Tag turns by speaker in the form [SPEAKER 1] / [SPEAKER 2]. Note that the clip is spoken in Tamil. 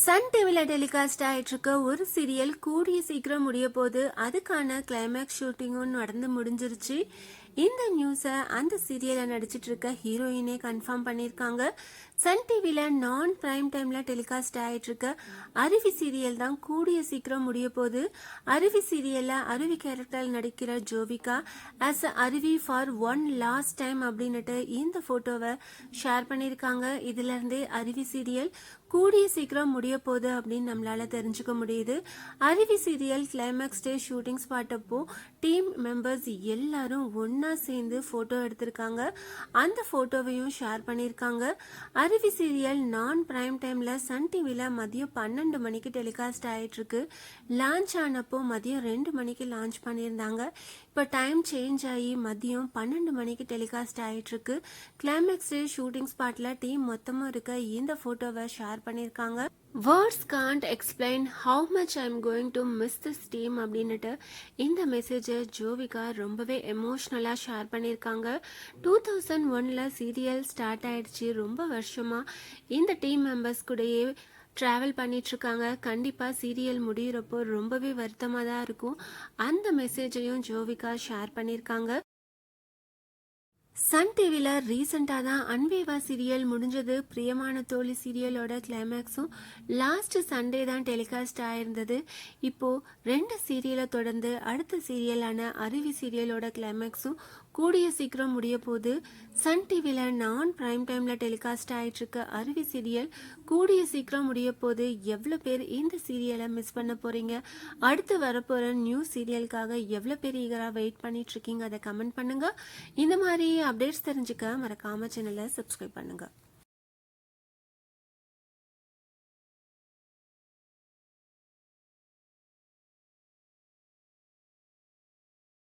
[SPEAKER 1] சன் டிவில டெலிகாஸ்ட் ஆயிட்டு இருக்க ஒரு சீரியல் கூடிய சீக்கிரம் முடிய போது அதுக்கான கிளைமேக்ஸ் ஷூட்டிங்கும் நடந்து முடிஞ்சிருச்சு. இந்த நியூஸை அந்த சீரியலில் நடிச்சிட்டு இருக்க ஹீரோயினே கன்ஃபார்ம் பண்ணியிருக்காங்க. சன் டிவியில் நான் பிரைம் டைமில் டெலிகாஸ்ட் ஆயிட்டு இருக்க அருவி சீரியல் தான் கூடிய சீக்கிரம் முடிய போகுது. அருவி சீரியலில் அருவி கேரக்டரில் நடிக்கிற ஜோவிகா ஆஸ் அ அருவி ஃபார் ஒன் லாஸ்ட் டைம் அப்படின்னுட்டு இந்த ஃபோட்டோவை ஷேர் பண்ணியிருக்காங்க. இதுலேருந்தே அருவி சீரியல் கூடிய சீக்கிரம் முடிய போகுது அப்படின்னு நம்மளால தெரிஞ்சுக்க முடியுது. Aruvi serial climax day shooting spot அப்போ டீம் மெம்பர்ஸ் எல்லாரும் ஒன்றா சேர்ந்து ஃபோட்டோ எடுத்திருக்காங்க. அந்த ஃபோட்டோவையும் ஷேர் பண்ணியிருக்காங்க. அருவி சீரியல் நான் பிரைம் டைமில் சன் டிவியில் மதியம் பன்னெண்டு மணிக்கு டெலிகாஸ்ட் ஆகிட்டுருக்கு லான்ச் ஆனப்போ மதியம் ரெண்டு மணிக்கு லான்ச் பண்ணியிருந்தாங்க. இப்போ டைம் சேஞ்ச் ஆகி மதியம் பன்னெண்டு மணிக்கு டெலிகாஸ்ட் ஆகிட்டுருக்கு கிளைமேக்ஸ் டே ஷூட்டிங் ஸ்பாட்டில் டீம் மொத்தமாக இருக்க இந்த ஃபோட்டோவை ஷேர் பண்ணியிருக்காங்க. Words can't explain how much I am going to miss this team அப்படின்னுட்டு இந்த மெசேஜை ஜோவிகா ரொம்பவே எமோஷ்னலாக ஷேர் பண்ணியிருக்காங்க. டூ தௌசண்ட் ஒனில் சீரியல் ஸ்டார்ட் ஆயிடுச்சு. ரொம்ப வருஷமாக இந்த டீம் மெம்பர்ஸ் கூடயே ட்ராவல் பண்ணிகிட்ருக்காங்க கண்டிப்பாக சீரியல் முடியிறப்போ ரொம்பவே வருத்தமாக தான் இருக்கும். அந்த மெசேஜையும் ஜோவிகா ஷேர் பண்ணியிருக்காங்க. சன் டிவியில் ரீசெண்டாக தான் அன்பேவா சீரியல் முடிஞ்சது. பிரியமான தோழி சீரியலோட கிளைமேக்ஸும் லாஸ்ட் சண்டே தான் டெலிகாஸ்ட் ஆயிருந்தது. இப்போ ரெண்டு சீரியலை தொடர்ந்து அடுத்த சீரியலான அருவி சீரியலோட கிளைமேக்ஸும் கூடிய சீக்கிரம் முடிய போது சன் டிவியில் நான் பிரைம் டைமில் டெலிகாஸ்ட் ஆகிட்டுருக்க அருவி சீரியல் கூடிய சீக்கிரம் முடிய போது எவ்வளோ பேர் இந்த சீரியலை மிஸ் பண்ண போகிறீங்க அடுத்து வரப்போகிற நியூ சீரியலுக்காக எவ்வளோ பேர் ஈகராக வெயிட் பண்ணிகிட்ருக்கீங்க அதை கமெண்ட் பண்ணுங்கள் இந்த மாதிரி அப்டேட்ஸ் தெரிஞ்சுக்க மறக்காம சேனலை சப்ஸ்கிரைப் பண்ணுங்கள்